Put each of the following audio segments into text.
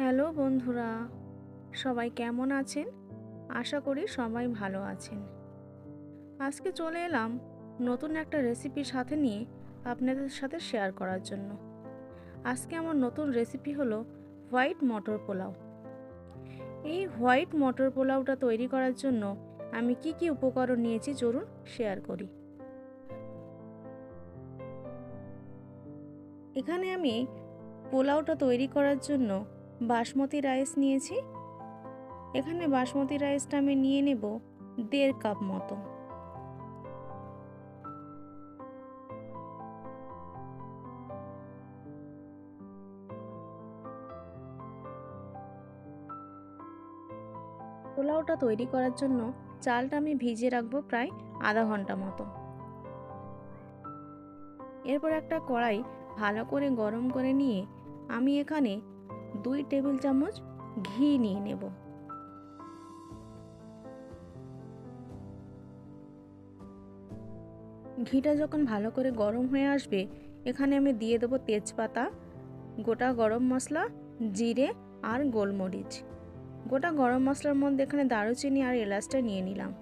Hello বন্ধুরা, সবাই কেমন আছেন? আশা করি সবাই ভালো আছেন। আজকে চলে এলাম নতুন একটা রেসিপি সাথে নিয়ে আপনাদের সাথে শেয়ার করার জন্য। আজকে আমার নতুন রেসিপি হলো হোয়াইট মটর পোলাও। এই হোয়াইট মটর পোলাওটা তৈরি করার জন্য আমি কি কি উপকরণ নিয়েছি চলুন শেয়ার করি। এখানে আমি পোলাওটা তৈরি করার জন্য বাসমতি রাইস নিয়েছি। এখানে বাসমতি রাইসটা আমি নিয়ে নেব দেড় কাপ মতো। পোলাওটা তৈরি করার জন্য চালটা আমি ভিজিয়ে রাখব প্রায় আধা ঘণ্টা মতো। এরপর একটা কড়াই ভালো করে গরম করে নিয়ে আমি এখানে দুই টেবিল চামচ ঘি নিয়ে নেব। ঘিটা যখন ভালো করে গরম হয়ে আসবে, এখানে আমি দিয়ে দেবো তেজপাতা, গোটা গরম মশলা, জিরে আর গোলমরিচ। গোটা গরম মশলার মধ্যে এখানে দারুচিনি আর এলাচটা নিয়ে নিলাম।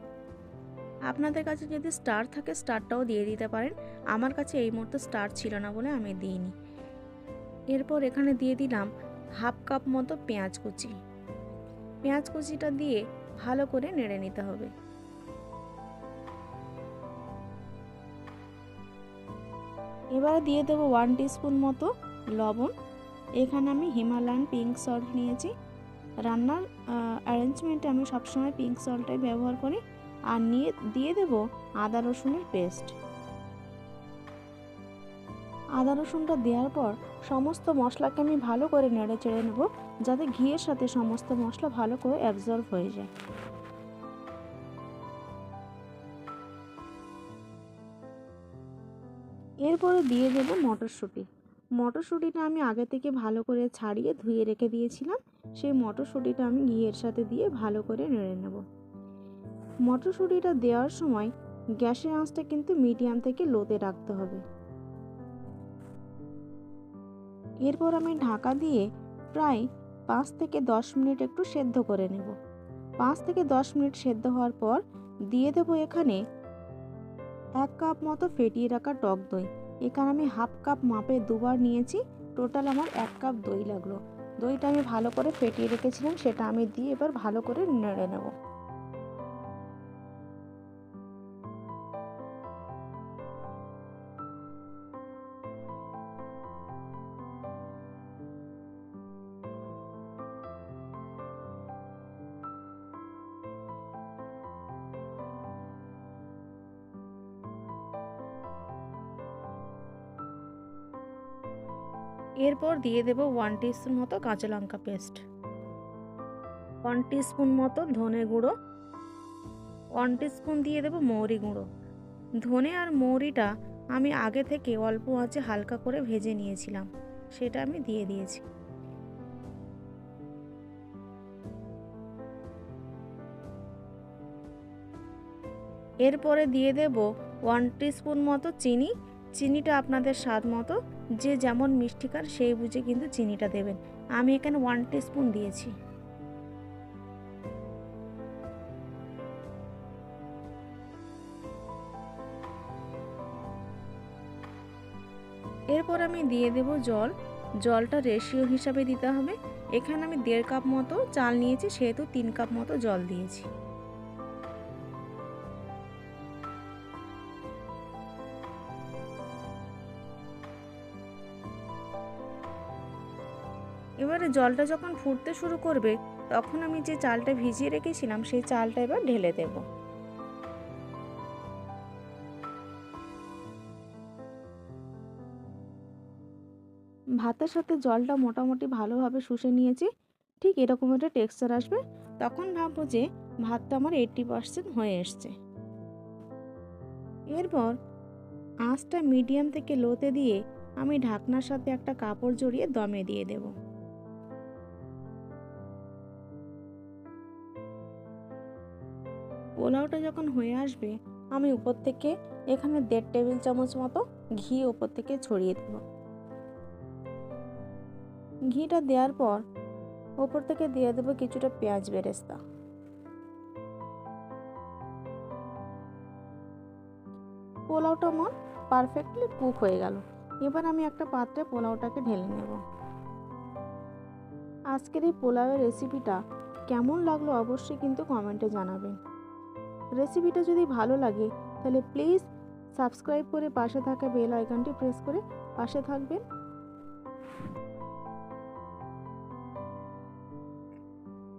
আপনাদের কাছে যদি স্টার থাকে, স্টারটাও দিয়ে দিতে পারেন। আমার কাছে এই মুহূর্তে স্টার ছিল না বলে আমি দিইনি। এরপর এখানে দিয়ে দিলাম হাফ কাপ মতো পেঁয়াজ কুচি। পেঁয়াজ কুচিটা দিয়ে ভালো করে নেড়ে নিতে হবে। এবার দিয়ে দেবো ওয়ান টিস্পুন মতো লবণ। এখানে আমি হিমালয়ান পিঙ্ক সল্ট নিয়েছি। রান্নার অ্যারেঞ্জমেন্টে আমি সবসময় পিঙ্ক সল্টটাই ব্যবহার করি। আর নিয়ে, দিয়ে দেব আদা রসুনের পেস্ট আদা রসুনটা দেওয়ার পর সমস্ত মশলাকে আমি ভালো করে নেড়ে চেড়ে নেব, যাতে ঘিয়ের সাথে সমস্ত মশলা ভালো করে অ্যাবজর্ব হয়ে যায়। এরপরে দিয়ে দেব মটরশুঁটি। মটরশুঁটিটা আমি আগে থেকে ভালো করে ছাড়িয়ে ধুয়ে রেখে দিয়েছিলাম, সেই মটরশুঁটিটা আমি ঘিয়ের সাথে দিয়ে ভালো করে নেড়ে নেব। মটরশুঁটিটা দেওয়ার সময় গ্যাসের আঁচটা কিন্তু মিডিয়াম থেকে লোতে রাখতে হবে। এরপর আমি ঢাকা দিয়ে প্রায় পাঁচ থেকে দশ মিনিট একটু সেদ্ধ করে নেব। পাঁচ থেকে দশ মিনিট সেদ্ধ হওয়ার পর দিয়ে দেব এখানে এক কাপ মতো ফেটিয়ে রাখা টক দই। এখানে আমি হাফ কাপ মাপে দুবার নিয়েছি, টোটাল আমার এক কাপ দই লাগল। দইটা আমি ভালো করে ফেটিয়ে রেখেছিলাম, সেটা আমি দিয়ে এবার ভালো করে নেড়ে নেব। এরপর দিয়ে দেব ওয়ান টিস্পুন মতো কাঁচা লঙ্কা পেস্ট ওয়ান টিস্পুন মতো ধনে গুঁড়ো। ওয়ান টিস্পুন দিয়ে দেব মৌরি গুঁড়ো। ধনে আর মৌরিটা আমি আগে থেকে অল্প আঁচে হালকা করে ভেজে নিয়েছিলাম, সেটা আমি দিয়ে দিয়েছি। এরপরে দিয়ে দেব ওয়ান টিস্পুন মতো চিনি। চিনিটা আপনাদের স্বাদ মতো যে যেমন মিষ্টি খান সেই বুঝে কিন্তু চিনিটা দেবেন। আমি এখানে ওয়ান স্পুন দিয়েছি। এরপর আমি দিয়ে দেব জল। জলটা রেশিও হিসাবে দিতে হবে। এখানে আমি দেড় কাপ মতো চাল নিয়েছি, সেহেতু তিন কাপ মতো জল দিয়েছি। এবারে জলটা যখন ফুটতে শুরু করবে, তখন আমি যে চালটা ভিজিয়ে রেখেছিলাম, সেই চালটা এবার ঢেলে দেব। ভাতের সাথে জলটা মোটামুটি ভালোভাবে শুষে নিয়েছি, ঠিক এরকম একটা টেক্সচার আসবে। তখন ভাববো যে ভাতটা আমার এইট্টি পার্সেন্ট হয়ে এসছে। এরপর আঁচটা মিডিয়াম থেকে লোতে দিয়ে আমি ঢাকনার সাথে একটা কাপড় জড়িয়ে দমে দিয়ে দেবো। পোলাওটা যখন হয়ে আসবে, আমি উপর থেকে এখানে দেড় টেবিল চামচ মতো ঘি উপর থেকে ছড়িয়ে দেব। ঘিটা দেওয়ার পর ওপর থেকে দিয়ে দেবো কিছুটা পেঁয়াজ বেরেস্তা। পোলাওটা আমার পারফেক্টলি কুক হয়ে গেল। এবার আমি একটা পাত্রে পোলাওটাকে ঢেলে নেব। আজকের এই পোলাওয়ের রেসিপিটা কেমন লাগল অবশ্যই কিন্তু কমেন্টে জানাবেন। রেসিপিটা যদি ভালো লাগে, তাহলে প্লিজ সাবস্ক্রাইব করে পাশে থাকা বেল আইকনটি প্রেস করে পাশে থাকবেন।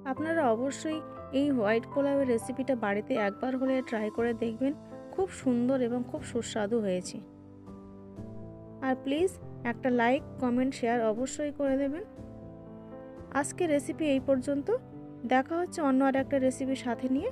আপনারা অবশ্যই এই হোয়াইট পোলাওয়ের রেসিপিটা বাড়িতে একবার হলে ট্রাই করে দেখবেন। খুব সুন্দর এবং খুব সুস্বাদু হয়েছে। আর প্লিজ একটা লাইক, কমেন্ট, শেয়ার অবশ্যই করে দেবেন। আজকে রেসিপি এই পর্যন্ত। দেখা হচ্ছে অন্য আর একটা রেসিপির সাথে নিয়ে।